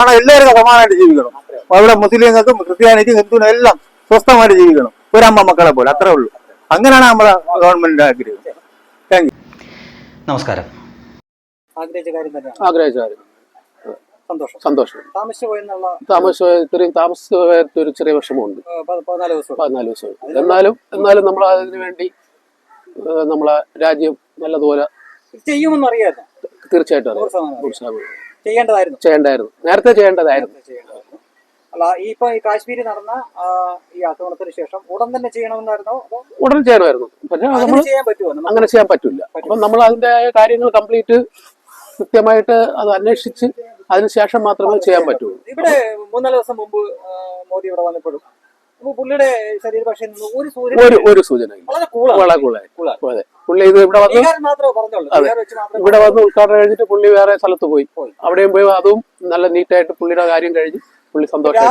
കാരണം എല്ലാവരും സമാനമായിട്ട് ജീവിക്കണം. അവിടെ മുസ്ലിങ്ങൾക്കും ക്രിസ്ത്യാനിക്കും ഹിന്ദുവിനും എല്ലാം സ്വസ്ഥമായിട്ട് ജീവിക്കണം. ഒരമ്മ മക്കളെ പോലെ അത്രേ ഉള്ളൂ. അങ്ങനെയാണ് നമ്മുടെ ഗവൺമെന്റിന്റെ ആഗ്രഹം. നമസ്കാരം. ആഗ്രഹിച്ച കാര്യം തന്നെയാണ്. ആഗ്രഹിച്ചായിരുന്നു സന്തോഷം. സന്തോഷം. താമസിച്ചു പോയെന്നുള്ള താമസ ഇത്രയും താമസിച്ച ഒരു ചെറിയ വിഷമമുണ്ട്. പതിനാല് ദിവസം. പതിനാല് ദിവസം. എന്നാലും എന്നാലും നമ്മൾ അതിനു വേണ്ടി നമ്മളെ രാജ്യം നല്ലതുപോലെ ചെയ്യുമെന്ന് അറിയായിരുന്നു തീർച്ചയായിട്ടും അറിയാം. ചെയ്യേണ്ടതായിരുന്നു. ചെയ്യേണ്ടായിരുന്നു. നേരത്തെ ചെയ്യേണ്ടതായിരുന്നു. അല്ല ഈ ഇപ്പൊ ഈ കാശ്മീരിൽ നടന്ന ഈ ആക്രമണത്തിന് ശേഷം ഉടൻ തന്നെ ചെയ്യണമെന്നായിരുന്നോ? ഉടൻ ചെയ്യണമായിരുന്നു. പക്ഷെ അങ്ങനെ നമ്മൾ ചെയ്യാൻ അങ്ങനെ പറ്റില്ല. അപ്പൊ നമ്മൾ അതിന്റെ കാര്യങ്ങൾ കംപ്ലീറ്റ് കൃത്യമായിട്ട് അത് അന്വേഷിച്ച് അതിനുശേഷം മാത്രമേ ചെയ്യാൻ പറ്റൂ. ഇവിടെ മൂന്നാൽ ദിവസം മുമ്പ് മോദി ഇവിടെ വന്നപ്പോഴും. പുള്ളിയുടെ ശരീരഭാഷയിൽ നിന്ന് ഒരു സൂചന ഒരു സൂചന വളരെ കൂളായി. പുള്ളി ഇത് ഇവിടെ വന്ന്. അതെ. ഇവിടെ വന്ന് ഉദ്ഘാടനം കഴിഞ്ഞിട്ട് പുള്ളി വേറെ സ്ഥലത്ത് പോയി. പോയി. അവിടെയും പോയി. അതും നല്ല നീറ്റായിട്ട് പുള്ളിയുടെ കാര്യം കഴിഞ്ഞ് പുള്ളി സന്തോഷം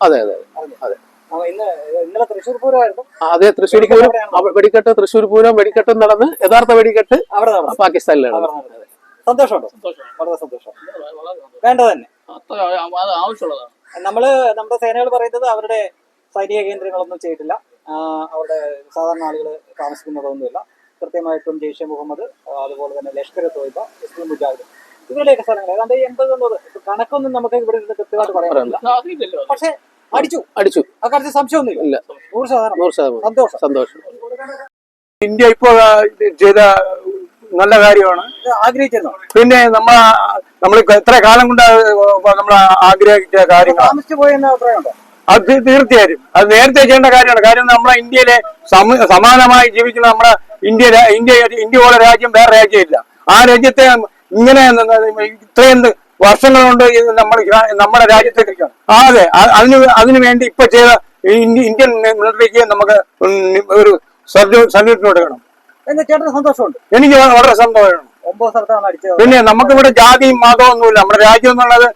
അതെ അതെ അറിഞ്ഞത്. ആ, ഇന്ന് ഇന്നലെ തൃശ്ശൂർ പൂരമായിരുന്നു. ആ, അതെ തൃശ്ശൂർ പൂരം വെടിക്കെട്ട് തൃശ്ശൂർ പൂരം വെടിക്കെട്ട് നടന്ന് യഥാർത്ഥ വെടിക്കെട്ട് അവിടെ പാകിസ്ഥാനിലാണ്. സന്തോഷമുണ്ടോ? വളരെ സന്തോഷം. വേണ്ട തന്നെ. നമ്മൾ നമ്മുടെ സേനകൾ പറയുന്നത് അവരുടെ സൈനിക കേന്ദ്രങ്ങളൊന്നും ചെയ്തിട്ടില്ല. അവിടെ സാധാരണ ആളുകൾ താമസിക്കുന്നതൊന്നുമില്ല. കൃത്യമായിട്ടും ജെയ്ഷെ മുഹമ്മദ് അതുപോലെ തന്നെ ലഷ്കർ തോയ്ബ ഇസ്ലാം മുജാഹിദ്. ഇവരുടെയൊക്കെ സ്ഥലങ്ങൾ ഏതാണ്ട് എൺപത് തൊണ്ണൂറ് ഇപ്പൊ കണക്കൊന്നും നമുക്ക് ഇവിടെ നിന്ന് കൃത്യമായിട്ട് പറയാൻ പറ്റില്ല. പക്ഷെ അടിച്ചു. അടിച്ചു. അക്കാര്യത്തിൽ സംശയമൊന്നുമില്ല. ഇല്ല. നൂറ് ശതമാനം. നൂറ് ശതമാനം. സന്തോഷം. സന്തോഷം. ഇന്ത്യ ഇപ്പോൾ ചെയ്ത നല്ല കാര്യമാണ്. ആഗ്രഹിച്ചിരുന്നു? പിന്നെ നമ്മൾ നമ്മൾ എത്ര കാലം കൊണ്ട് നമ്മൾ ആഗ്രഹിച്ച കാര്യങ്ങൾ താമസിച്ചു പോയെന്ന് അഭിപ്രായമുണ്ടോ? അത് തീർച്ചയായും അത് നേരത്തെ ചെയ്യേണ്ട കാര്യമാണ്. കാര്യം നമ്മളെ ഇന്ത്യയിലെ സമാനമായി ജീവിക്കുന്ന നമ്മുടെ ഇന്ത്യ ഇന്ത്യ ഇന്ത്യ പോലെ രാജ്യം വേറെ രാജ്യമില്ല. ആ രാജ്യത്തെ ഇങ്ങനെ ഇത്രയും വർഷങ്ങൾ കൊണ്ട് നമ്മൾ നമ്മുടെ രാജ്യത്തെ ആ, അതെ. അതിന് അതിനു വേണ്ടി ഇപ്പൊ ചെയ്ത ഇന്ത്യൻ മിലിറ്ററിക്ക് നമുക്ക് ഒരു സല്യൂട്ട് കൊടുക്കണം. സന്തോഷമുണ്ട്. എനിക്ക് വളരെ സന്തോഷമാണ്. പിന്നെ നമുക്കിവിടെ ജാതിയും മതവും ഒന്നുമില്ല നമ്മുടെ രാജ്യം എന്നുള്ളത്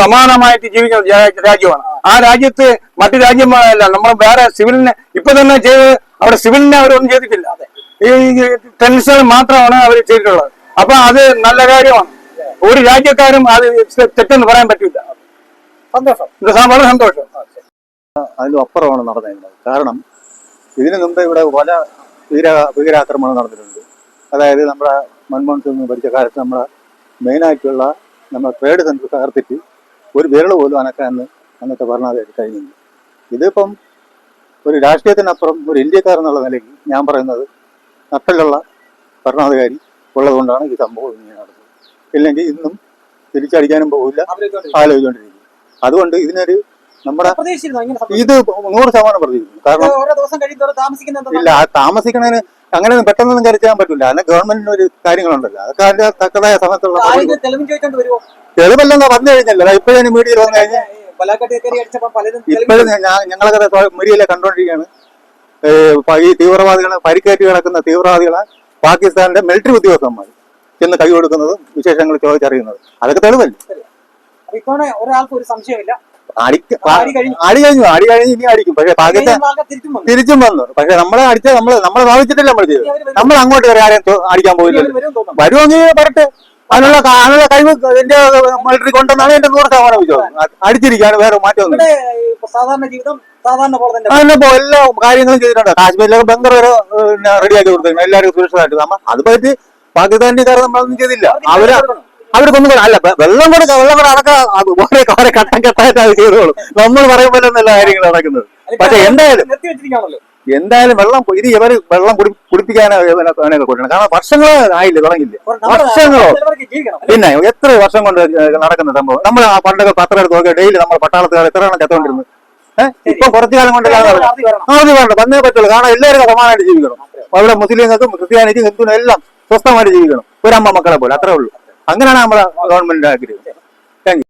സമാനമായിട്ട് ജീവിക്കുന്ന രാജ്യമാണ്. ആ രാജ്യത്ത് മറ്റു രാജ്യങ്ങളല്ല നമ്മൾ വേറെ സിവിലിനെ ഇപ്പൊ തന്നെ ചെയ്ത് അവിടെ സിവിലിനെ അവരൊന്നും ചെയ്തിട്ടില്ല. ഈ ടെൻഷൻ മാത്രമാണ് അവർ ചെയ്തിട്ടുള്ളത്. അപ്പൊ അത് നല്ല കാര്യമാണ്. ഒരു രാജ്യക്കാരും അത് തെറ്റെന്ന് പറയാൻ പറ്റില്ല സന്തോഷം. വളരെ സന്തോഷം. അതിലും അപ്പുറമാണ് നടന്നിരുന്നത് കാരണം ഇതിനു മുമ്പ് ഇവിടെ പല ഭീര ഭീകരാക്രമണം നടന്നിട്ടുണ്ട്. അതായത് നമ്മുടെ മൻമോഹൻ സിംഗ് ഭരിച്ച കാലത്ത് നമ്മുടെ മെയിനായിട്ടുള്ള നമ്മുടെ ട്രേഡ് സെന്റർ തകർത്തിട്ട് ഒരു വിരൽ പോലും അനക്കാൻ അന്നത്തെ ഭരണാധികാരി കഴിഞ്ഞില്ല ഇതിപ്പം ഒരു രാഷ്ട്രീയത്തിനപ്പുറം ഒരു ഇന്ത്യക്കാരെന്നുള്ള നിലയ്ക്ക് ഞാൻ പറയുന്നത് നട്ടിലുള്ള ഭരണാധികാരി ഉള്ളതുകൊണ്ടാണ് ഈ സംഭവം ഇങ്ങനെ നടന്നത്. ഇല്ലെങ്കിൽ ഇന്നും തിരിച്ചടിക്കാനും പോകില്ല. ആലോചിച്ചുകൊണ്ടിരിക്കും. അതുകൊണ്ട് ഇതിനൊരു നമ്മുടെ ഇത് നൂറ് ശതമാനം പ്രതീക്ഷിക്കുന്നു. കാരണം ഇല്ല ആ താമസിക്കണതിന് അങ്ങനെ പെട്ടെന്നൊന്നും കരുതാൻ ചെയ്യാൻ പറ്റില്ല അതിന് ഗവൺമെന്റിന് ഒരു കാര്യങ്ങളുണ്ടല്ലോ. അതൊക്കെ അതിന്റെ തക്കതായ സമയത്തുള്ള ആരും പറഞ്ഞു കഴിഞ്ഞല്ലോ. ഇപ്പോഴും മീഡിയയിൽ വന്നു കഴിഞ്ഞാൽ ഇപ്പോഴും ഞങ്ങളൊക്കെ മുരിയിലെ കണ്ടുകൊണ്ടിരിക്കുകയാണ് ഈ തീവ്രവാദികളെ പരിക്കേറ്റ് കിടക്കുന്ന തീവ്രവാദികളെ പാകിസ്ഥാന്റെ മിലിറ്ററി ഉദ്യോഗസ്ഥന്മാർ ചെന്ന് കൈ കൊടുക്കുന്നതും വിശേഷങ്ങൾ ചോദിച്ചറിയുന്നത്. അതൊക്കെ തെളിവല്ലേ? ഒരാൾക്കും ഒരു സംശയമില്ല അടി കഴിഞ്ഞു. അടി കഴിഞ്ഞു. ഇനി അടിക്കും. പക്ഷെ പാകിസ്ഥാൻ തിരിച്ചും വന്നു. പക്ഷെ നമ്മളെ അടിച്ച നമ്മൾ നമ്മളെ ഭാവിച്ചിട്ടില്ല നമ്മൾ ചെയ്തത്. നമ്മൾ അങ്ങോട്ട് വരെ. ആരെയും അടിക്കാൻ പോയില്ല. വരുമെങ്കിൽ വരട്ടെ അതിനുള്ള അതിനുള്ള കഴിവ് എന്റെ മിലിറ്ററി കൊണ്ടെന്നാണ് എന്റെ നൂറ് ശതമാനം വിശ്വാസം അ- അടിച്ചിരിക്കാണ് വേറെ മാറ്റം സാധാരണ ജീവിതം സാധാരണ പോലെ തന്നെ. എല്ലാ കാര്യങ്ങളും ചെയ്തിട്ടുണ്ട്. കാശ്മീരിലൊക്കെ ബംഗർ വരെ റെഡിയാക്കി കൊടുത്തിരുന്നു. എല്ലാവരും സുരക്ഷിതമായിട്ട് നമ്മ അത് പറ്റി പാകിസ്ഥാനിക്കാർ നമ്മളൊന്നും ചെയ്തില്ല. അവർ. അവർക്കൊന്നും കൂടെ- അല്ല വെള്ളം കൂടെ വെള്ളം കൂടെ അടക്ക ഓരോ ഓരോ ഘട്ടം ഘട്ടമായിട്ട് അത് ചെയ്തോളും. നമ്മൾ പറയും പോലെ നല്ല കാര്യങ്ങൾ നടക്കുന്നത് പക്ഷെ എന്തായാലും എന്തായാലും വെള്ളം ഇത് ഇവർ വെള്ളം കുടി കുടിപ്പിക്കാനൊക്കെ കൊടുക്കണം. കാരണം വർഷങ്ങളോ ആയില്ലേ തുടങ്ങിയില്ലേ? വർഷങ്ങളോ? പിന്നെ എത്ര വർഷം കൊണ്ട് നടക്കുന്ന സംഭവം? നമ്മൾ ആ പണ്ടൊക്കെ പത്രം എടുത്ത് നോക്കിയാൽ ഡെയിലി നമ്മൾ പട്ടാളത്തുകാർ എത്ര എണ്ണം ചത്തോണ്ടിരുന്നു ഇപ്പൊ കുറച്ചു കാലം കൊണ്ട്. ആദ്യം വേണ്ട വന്നേ പറ്റുള്ളൂ. കാരണം എല്ലാവരും സമാനമായിട്ട് ജീവിക്കണം. അവിടെ മുസ്ലിങ്ങൾക്കും ക്രിസ്ത്യാനിക്കും ഹിന്ദുവിനും എല്ലാം സ്വസ്ഥമായിട്ട് ജീവിക്കണം. ഒരമ്മ മക്കളെ പോലെ അത്രേ ഉള്ളൂ. അങ്ങനെയാണ് നമ്മുടെ ഗവൺമെന്റിന്റെ ആഗ്രഹം. താങ്ക്